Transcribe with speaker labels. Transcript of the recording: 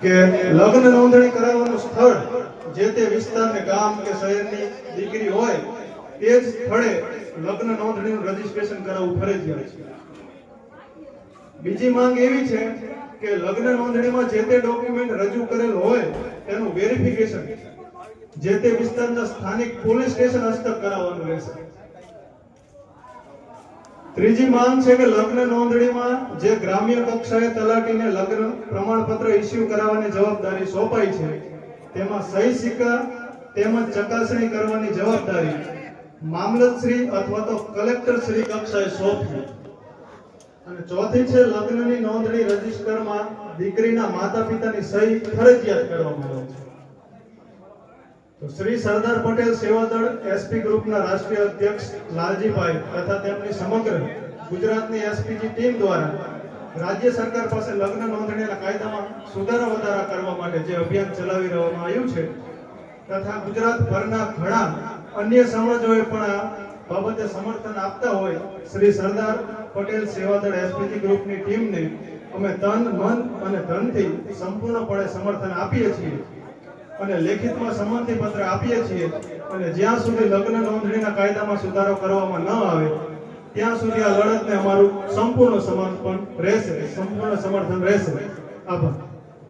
Speaker 1: કે લગ્ન નોંધણી કરાવવાનું સ્થળ જે તે વિસ્તારને ગામ કે શહેરની દીકરી હોય, તે જ સ્થળે લગ્ન નોંધણીનું રજીસ્ટ્રેશન કરાવવું ફરજિયાત છે. બીજી માંગ એવી છે કે લગ્ન નોંધણીમાં જે તે ડોક્યુમેન્ટ રજૂ કરેલ હોય, તેનું વેરિફિકેશન જે તે વિસ્તારના સ્થાનિક પોલીસ સ્ટેશન હસ્તક કરાવવાનું રહેશે. ત્રીજી માંગ છે કે લગ્ન નોંધણીમાં જે ગ્રામ્ય કક્ષાએ તલાટીને લગ્ન પ્રમાણપત્ર ઇસ્યુ કરાવવાની જવાબદારી સોંપાઈ છે, તેમાં સહી સિક્કા તેમજ ચકાસણી કરવાની જવાબદારી મામલતશ્રી અથવા તો કલેક્ટર શ્રી કક્ષાએ સોંપવી. અને ચોથી છે, લગ્નની નોંધણી રજીસ્ટરમાં દીકરીના માતા પિતાની સહી ફરજિયાત કરવામાં આવે છે. શ્રી સરદાર પટેલ સેવાદળ એસપી ગ્રુપના રાષ્ટ્રીય અધ્યક્ષ લાલજીભાઈ તથા તેમની સમગ્ર ગુજરાતની એસપીજી ટીમ દ્વારા રાજ્ય સરકાર પાસે લગ્ન નોંધણીના કાયદામાં સુધારા વધારા કરવા માટે જે અભિયાન ચલાવી રહેવામાં આવ્યું છે તથા ગુજરાતભરના ઘણા અન્ય સમાજોએ પણ આ બાબતે સમર્થન આપતા હોય શ્રી સરદાર પટેલ સેવાદળ એસપીજી ગ્રુપની ટીમને અમે તન, મન અને ધનથી સંપૂર્ણપણે સમર્થન આપીએ છીએ. અને લેખિતમાં સંમતિ પત્ર આપીએ છીએ અને જ્યાં સુધી લગ્ન નોંધણીના કાયદામાં સુધારો કરવામાં ન આવે, ત્યાં સુધી આ લડતને અમારું સંપૂર્ણ સમર્પણ રહેશે. સંપૂર્ણ સમર્થન રહેશે. આભાર.